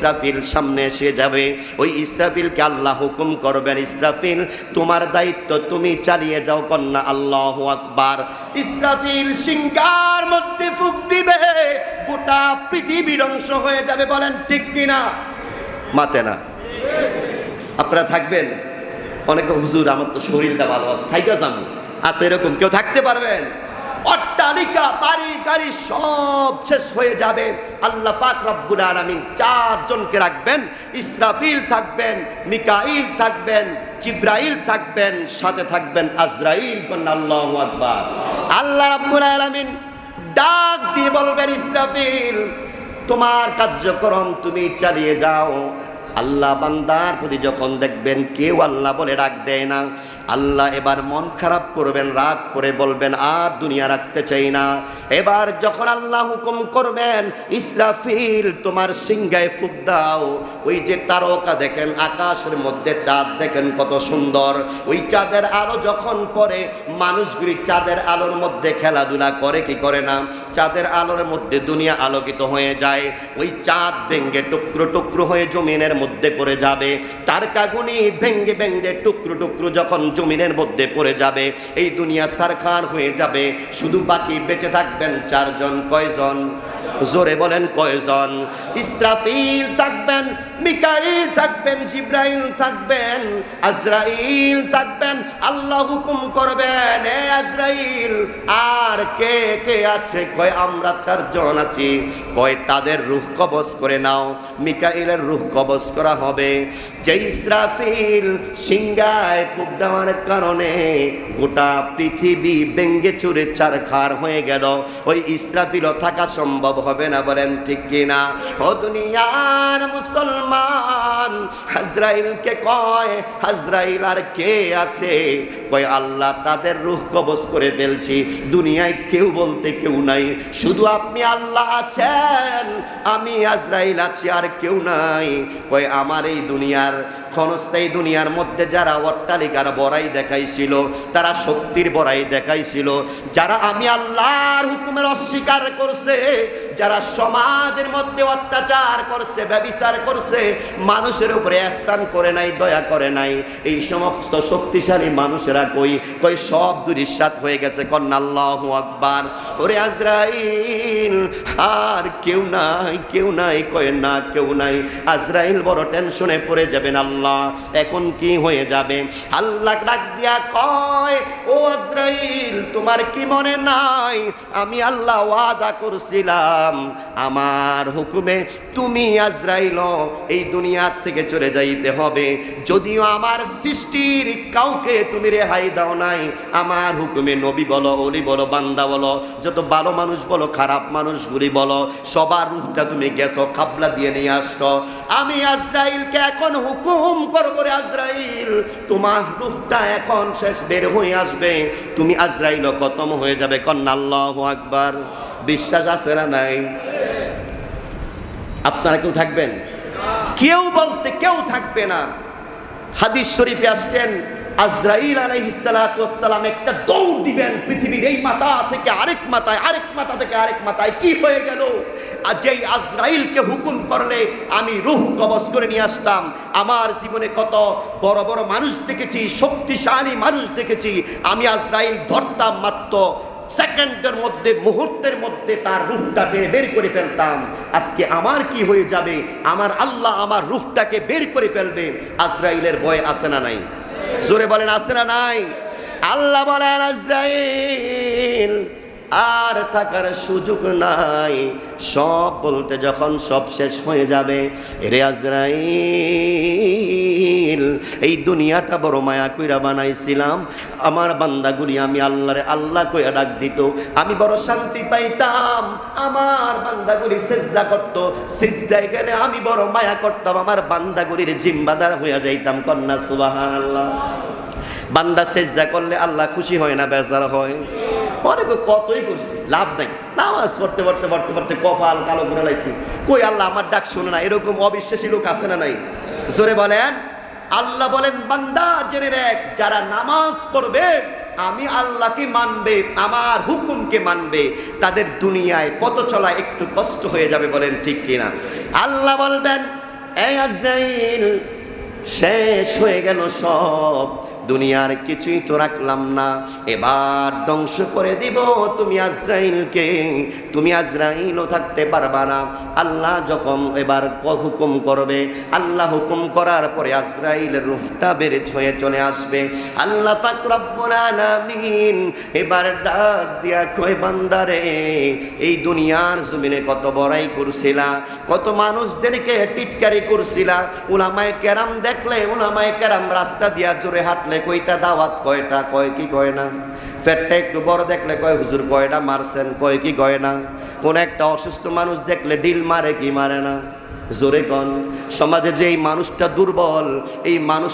ইসরাফিল সামনে এসে যাবে। ওই ইসরাফিলকে আল্লাহ হুকুম করবেন, ইসরাফিল, তোমার দায়িত্ব তুমি চালিয়ে যাও কন্যা আল্লাহ আকবার। ইসরাফিল সিংকার মধ্যে ফুক দিবে, গোটা পৃথিবী ধ্বংস হয়ে যাবে। বলেন, ঠিক কিনা? মাতে না। আপনারা থাকবেন? অনেকে, হুজুর, আমার তো শরীরটা ভালো আছে। থাইকা যাব আছে এরকম? কেউ থাকতে পারবেন? অট্টালিকা, বাড়ি, গাড়ি সব শেষ হয়ে যাবে। আল্লাহ পাক রব্বুল আলামিন চারজনকে রাখবেন, ইসরাফিল থাকবেন, মিকাইল থাকবেন, জিব্রাইল থাকবেন, সাথে থাকবেন আজরাইল আল্লাহু আল্লাহ রাব্বুল আলামিন ডাক দিয়ে বলবেন, ইসরাফিল, তোমার কার্যক্রম তুমি চালিয়ে যাও। আল্লাহ বান্দার প্রতি যখন দেখবেন কেউ আল্লাহ বলে ডাক দেয় না আল্লাহ এবার মন খারাপ করবেন, রাগ করে বলবেন, আর দুনিয়া রাখতে চাই না। এবার যখন আল্লাহ হুকুম করবেন, ইসরাফিল তোমার সিংহায় ফুক দাও। ওই যে তারকা দেখেন, আকাশের মধ্যে চাঁদ দেখেন কত সুন্দর। ওই চাঁদের আলো যখন পরে মানুষগুলি চাঁদের আলোর মধ্যে খেলাধুলা করে, কি করে না? চাঁদের আলোর মধ্যে দুনিয়া আলোকিত হয়ে যায়। ওই চাঁদ ভেঙ্গে টুকরো টুকরো হয়ে জমিনের মধ্যে পড়ে যাবে। তার কাগুনি ভেঙ্গে ভেঙ্গে টুকরো টুকরো যখন জমিনের মধ্যে পড়ে যাবে, এই দুনিয়া সারখান হয়ে যাবে। শুধু বাকি বেঁচে থাকবেন চারজন, কয়জন? জোরে বলেন কয়জন? ইসরাফিল থাকবেন, মিকাইল থাকবেন, জিব্রাইল থাকবেন, আজরাইল থাকবেন, আল্লাহ হুকুম করবেন, এ আজরাইল, আর কে কে আছে? কয়, আমরা চারজন আছি। কয়, তাদের রুহ কবজ করে নাও। মিকাইলের রুহ কবজ করা হবে। যে ইসরাফিল সিংগায় ফুক দেওয়ার কারণে গোটা পৃথিবী ব্যঙ্গে চুরে চারখার হয়ে গেল। ওই ইসরাফিলও থাকা সম্ভব হবে না, বলেন ঠিক কিনা? ও দুনিয়ার মুসলমান। হাজরাইলকে কয়, হাজরাইল আর কে আছে? কয়, আল্লাহ তাদের রুহ কবজ করে ফেলছি। দুনিয়ায় কেউ বলতে কেউ নাই। শুধু আপনি আল্লাহ আছেন, আমি আজরাইল আছি, আর কেউ নাই। কয়, আমার এই দুনিয়ার ক্ষণস্থায়ী দুনিয়ার মধ্যে যারা অট্টালিকার বড়াই দেখাইছিল, তারা শক্তির বড়াই দেখাইছিল। যারা আমি আল্লাহর হুকুমের অস্বীকার করছে যারা সমাজের মধ্যে অত্যাচার করছে, ব্যবিচার করছে, মানুষের উপরে এহসান করে নাই, দয়া করে নাই। এই সমস্ত শক্তিশালী মানুষেরা কই? কই সব দুরিশ্বাত হয়ে গেছে, কন্যা আল্লাহ আকবার। ওরে আজরাইল, আর কেউ নাই কেউ নাই কয় না, কেউ নাই। আজরাইল বড় টেনশনে পড়ে যাবেন আল্লাহ, এখন কি হয়ে যাবে? আল্লাহ ডাক দিয়া কয়, ও আজরাইল, তোমার কি মনে নাই? আমি আল্লাহ ওয়াদা করছিলাম। আমার হুকুমে তুমি আজরাইল, এই দুনিয়ার থেকে চলে যাইতে হবে। যদিও আমার সৃষ্টির কাউকে তুমি রেহাই দাও নাই, আমার হুকুমে নবী বলো, অলি বলো, বান্দা বলো, যত ভালো মানুষ বলো, খারাপ মানুষগুলি বলো, সবার রূপটা তুমি গেছো, খাবলা দিয়ে নিয়ে আসছো। আমি আজরাইলকে এখন হুকুম করব রে আজরাইল। তোমার রূপটা এখন শেষ বের হয়ে আসবে। তুমি আজরাইল খতম হয়ে যাবে। কন্যা আল্লাহ আকবার। বিশ্বাস আছে না নাই? আপনারা কেউ থাকবেন? কেউ বলতে কেউ থাকবে না। হাদিস শরীফে আসছেন, আজরাইল আলাইহিসসালাম একটা দৌড় দিবেন পৃথিবীর এই মাথা থেকে আরেক মাথায়, আরেক মাথা থেকে আরেক মাথায়। কি হয়ে গেল? আর যেই আজরাইলকে হুকুম করলে আমি রুহ কবজ করে নিয়ে আসতাম। আমার জীবনে কত বড় বড় মানুষ দেখেছি, শক্তিশালী মানুষ দেখেছি। আমি আজরাইল ধরতাম মাত্র সেকেন্ডের মধ্যে, মুহূর্তের মধ্যে তার রূপটাকে বের করে ফেলতাম। আজকে আমার কি হয়ে যাবে? আমার আল্লাহ আমার রূপটাকে বের করে ফেলবে। আজরাইলের ভয় আছে না নাই? জোরে বলেন, আছে না নাই? আল্লাহ বলেন, আজরাইল আর থাকার সুযোগ নাই। সব বলতে যখন সব শেষ হয়ে যাবে রে আজরাইল, এই দুনিয়াটা বড় মায়া কইরা বানাইছিলাম। আমার বান্দাগুলি আমি আল্লাহরে আল্লাহ কইয়া ডাক দিত। আমি বড় শান্তি পাইতাম। আমার বান্দাগুলি সেজদা করত। সেজদায় গেলে আমি বড় মায়া করতাম। আমার বান্দাগুলির জিম্বাদার হইয়া যাইতাম। কন্যা সুবাহ আল্লাহ বান্দা সেজদা করলে আল্লাহ খুশি হয় না, বেজার হয়। অনেকে কতই করছি? লাভ নাই। নামাজ পড়তে পড়তে পড়তে পড়তে কপাল কালো করে লাইছি। কই, আল্লাহ আমার ডাক শোনে না এরকম অবিশ্বাসী লোক আছে না নাই? জোরে বলেন, আল্লাহ বলেন, বান্দা, জেনে রেখ, যারা নামাজ পড়বে, আমি আল্লাহকে মানবে, আমার হুকুমকে মানবে, তাদের দুনিয়ায় কত চলা একটু কষ্ট হয়ে যাবে বলেন ঠিক কিনা? আল্লাহ বলবেন শেষ হয়ে গেল সব। দুনিয়ার কিছুই তো রাখলাম না। এবার ধ্বংস করে দিব তুমি আজরাইলকে। তুমি আজরাইলও থাকতে পারবা না। আল্লাহ যখন এবার হুকুম করবে, আল্লাহ হুকুম করার পরে আজরাইলের রুহটা বেড়ে হয়ে চলে আসবে। আল্লাহ পাক রব্বুল আলামিন এবার ডাক দিয়া কয়, বান্দারে, এই দুনিয়ার জমিনে কত বড়াই করছিলা, কত মানুষদেরকে টিটকারি করছিলা। উলামায়ে কেরাম দেখলে উলামায়ে কেরাম রাস্তা দিয়া জোরে হাঁটলে। কইটা দাওয়াত কয়টা, কয় কি কয় না? পেটটা একটু বড় দেখলে কয়, হুজুর কয়টা মারছেন, কয় কি কয় না? কোন একটা অসুস্থ মানুষ দেখলে ডিল মারে কি মারে না? জোরে কন, সমাজে যে এই মানুষটা দুর্বল, এই মানুষ